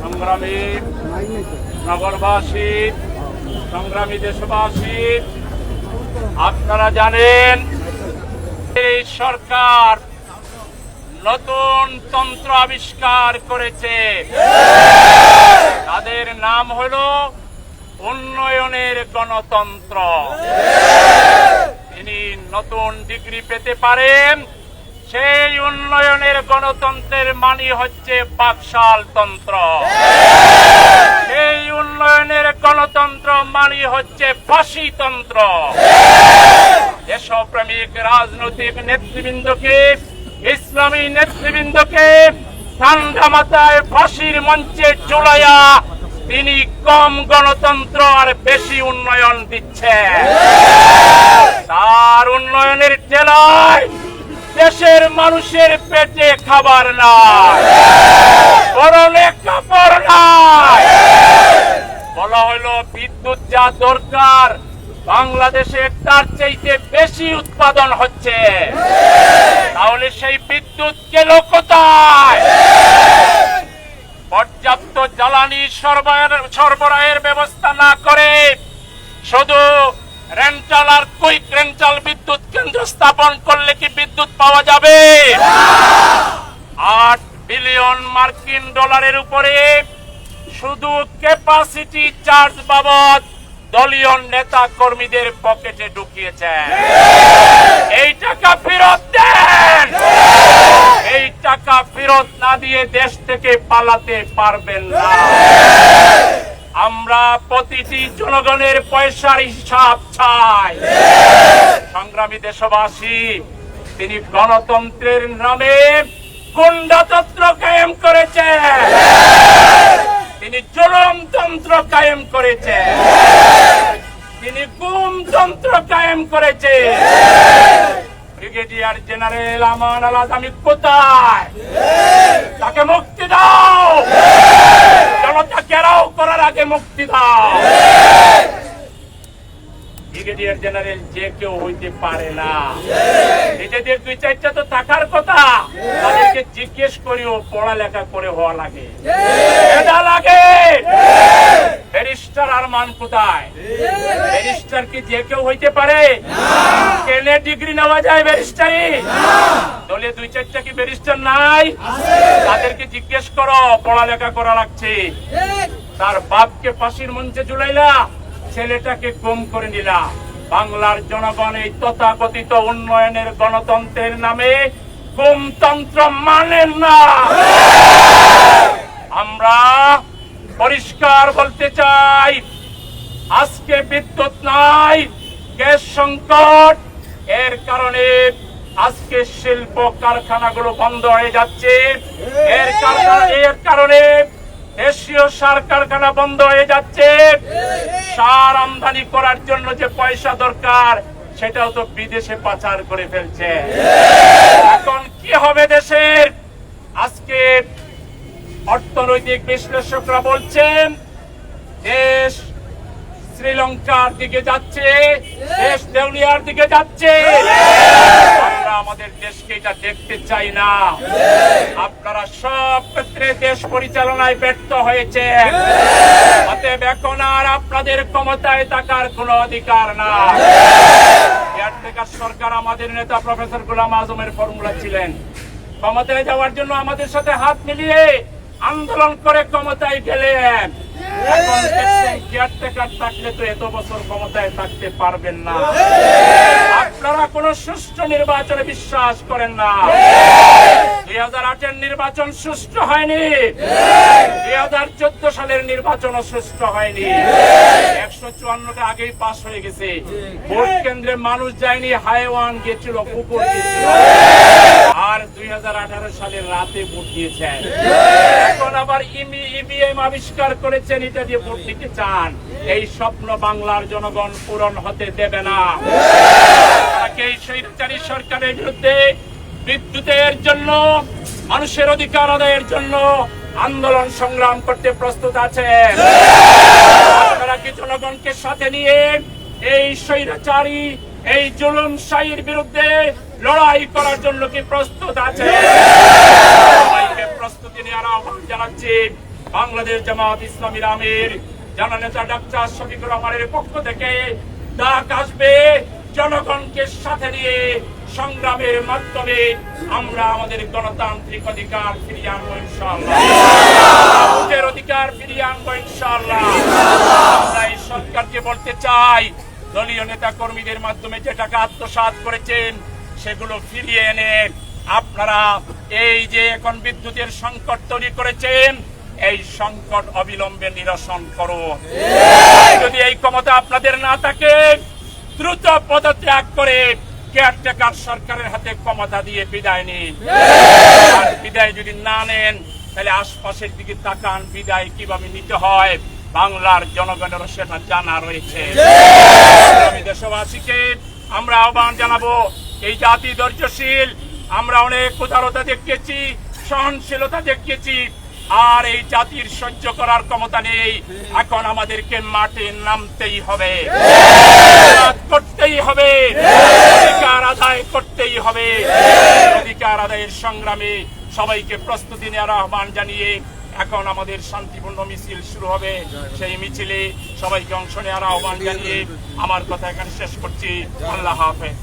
সংগ্রামী নগরবাসী, সংগ্রামী দেশবাসী, আপনারা জানেন এই সরকার নতুন তন্ত্র আবিষ্কার করেছে। তাদের নাম হলো উন্নয়নের গণতন্ত্র। তিনি নতুন ডিগ্রি পেতে পারেন। সেই উন্নয়নের গণতন্ত্রের মানি হচ্ছে বাকশাল তন্ত্র। সেই উন্নয়নের গণতন্ত্র মানি হচ্ছে ফাঁসিতন্ত্র দেশপ্রেমিক রাজনৈতিক নেতৃবৃন্দকে, ইসলামী নেতৃবৃন্দকে ঠান্ডা মাথায় ফাঁসির মঞ্চে চড়াইয়া তিনি কম গণতন্ত্র আর বেশি উন্নয়ন দিচ্ছে তার উন্নয়নের জেলায় দেশের মানুষের পেটে খাবার নাই। কাপড় নাই। বলা হলো, বিদ্যুৎ যা দরকার, বাংলাদেশে তার চাইতে বেশি উৎপাদন হচ্ছে। তাহলে সেই বিদ্যুৎ গেল কোথায়? পর্যাপ্ত জ্বালানি সরবরাহ- সরবরাহের ব্যবস্থা না করে রেন্টাল আর কুইক রেন্টাল বিদ্যুৎ কেন্দ্র স্থাপন করলে কি বিদ্যুৎ পাওয়া যাবে? আট বিলিয়ন মার্কিন ডলারের উপরে শুধু ক্যাপাসিটি চার্জ বাবদ দলীয় নেতা কর্মীদের পকেটে ঢুকিয়েছেন। এই টাকা ফেরত দেন! এই টাকা ফেরত না দিয়ে দেশ থেকে পালাতে পারবেন না। আমরা প্রতিটি জনগণের পয়সার হিসাব চাই। সংগ্রামী দেশবাসী, তিনি গণতন্ত্রের নামে গুন্ডাতন্ত্র কায়েম করেছে তিনি জুলুমতন্ত্র কায়েম করেছে তিনি গুমতন্ত্র কায়েম করেছে ব্রিগেডিয়ার জেনারেল আমান আল আজামি কোথায়? তাকে মুক্তি দাও! ঘেরাও করার আগে মুক্তি দাও। ব্রিগেডিয়ার জেনারেল যে কেউ হইতে পারে না। নিজেদের দুই চারটা তো থাকার কথা। তাদেরকে জিজ্ঞেস করিও, পড়ালেখা করে হওয়া লাগে। এটা লাগে। ব্যারিস্টার আর মান কোথায়? ব্যারিস্টার কি যে কেউ হইতে পারে? কেনে ডিগ্রি নেওয়া যায় ব্যারিস্টারি দলে দুই চারটা কি ব্যারিস্টার নাই? তাদেরকে জিজ্ঞেস করো, পড়ালেখা করা লাগছে। তার বাপকে ফাঁসির মঞ্চে ঝুলাইলা, ছেলেটাকে কম করে নিলা। বাংলার জনগণ এই তথাকথিত উন্নয়নের গণতন্ত্রের নামে গুমতন্ত্র মানেন না। আমরা পরিষ্কার বলতে চাই, আজকে বিদ্যুৎ নাই, গ্যাস সংকট। এর কারণে আজকে শিল্প কারখানাগুলো বন্ধ হয়ে যাচ্ছে। এর কারণে এর কারণে দেশীয় সার কারখানা বন্ধ হয়ে যাচ্ছে। সার আমদানি করার জন্য যে পয়সা দরকার, সেটাও তো বিদেশে পাচার করে ফেলছে। এখন কি হবে দেশের? আজকে অর্থনৈতিক বিশ্লেষকরা বলছেন, দেশ শ্রীলঙ্কার দিকে যাচ্ছে, দেশ দেউলিয়ার দিকে যাচ্ছে। আমরা আমাদের দেশকে এটা দেখতে চাই না। আপনারা সব ক্ষেত্রে দেশ পরিচালনায় ব্যর্থ হয়েছে অতএব এখন আর আপনাদের ক্ষমতায় থাকার কোনো অধিকার না সরকার আমাদের নেতা প্রফেসর গোলাম আজমের ফর্মুলা ছিলেন। ক্ষমতায় যাওয়ার জন্য আমাদের সাথে হাত মিলিয়ে আন্দোলন করে ক্ষমতায় গেলেন। কেয়ারটেকার থাকলে তো এত বছর ক্ষমতায় থাকতে পারবেন না। আপনারা কোন সুষ্ঠু নির্বাচনে বিশ্বাস করেন না। দুই হাজার আটের নির্বাচন সুষ্ঠু হয়নি। দুই হাজার চোদ্দ সালের নির্বাচনও সুষ্ঠু হয়নি। একশো চুয়ান্নটা আগেই পাশ হয়ে গেছে। ভোট কেন্দ্রে মানুষ যায়নি হাইওয়ান গেছিল কুকুর গেছিল আর দুই হাজার আঠারো সালের রাতে ভোট দিয়েছেন। এখন আবার ইভিএম আবিষ্কার করেছেন এটা দিয়ে ভোট দিতে চান। এই স্বপ্ন বাংলার জনগণ পূরণ হতে দেবে না। তাকে স্বৈরাচারী সরকারের বিরুদ্ধে বিদ্যুতের জন্য মানুষের অধিকার আদায়ের জন্য আন্দোলন সংগ্রাম করতে প্রস্তুত আছেন। আপনারা কি জনগণকে সাথে নিয়ে এই স্বৈরাচারী এই জুলুম শাহীর বিরুদ্ধে লড়াই করার জন্য কি প্রস্তুত আছে? সবাইকে প্রস্তুতি নেওয়ার আহ্বান জানাচ্ছি বাংলাদেশ জামাত ইসলামীর আমির জননেতা ডাক্তার শফিকুর রহমানের পক্ষ থেকে। ডাক আসবে জনগণকে সাথে নিয়ে সংগ্রামের মাধ্যমে আমরা আমাদের গণতান্ত্রিক অধিকার ফিরিয়ে আনব ইনশাআল্লাহ। অধিকার ফিরিয়ে আনব ইনশাআল্লাহ। আমরা এই সরকারকে বলতে চাই দলীয় নেতা কর্মীদের মাধ্যমে যে টাকা আত্মসাৎ করেছেন, সেগুলো ফিরিয়ে এনে আপনারা এই যে এখন বিদ্যুতের সংকট তৈরি করেছেন, এই সংকট অবিলম্বে নিরসন করুন। যদি এই ক্ষমতা আপনাদের না থাকে, দ্রুত পদত্যাগ করে কেয়ারটেকার সরকারের হাতে ক্ষমতা দিয়ে বিদায় নিন। বিদায় যদি না নেন, তাহলে আশপাশের দিকে তাকান, বিদায় কীভাবে নিতে হয়? বাংলার জনগণেরও সেটা জানা রয়েছে। আমি দেশবাসীকে আমরা আহ্বান জানাব এই জাতি ধৈর্যশীল আমরা অনেক উদারতা দেখিয়েছি সহনশীলতা দেখিয়েছি আর এই জাতির সহ্য করার ক্ষমতা নেই। এখন আমাদেরকে মাঠে নামতেই হবে। করতেই হবে। অধিকার আদায় করতেই হবে। অধিকার আদায়ের সংগ্রামে সবাইকে প্রস্তুতি নেওয়ার আহ্বান জানিয়ে এখন আমাদের শান্তিপূর্ণ মিছিল শুরু হবে। সেই মিছিলে সবাইকে অংশ নেওয়ার আহ্বান জানিয়ে আমার কথা এখানে শেষ করছি। আল্লাহ হাফেজ।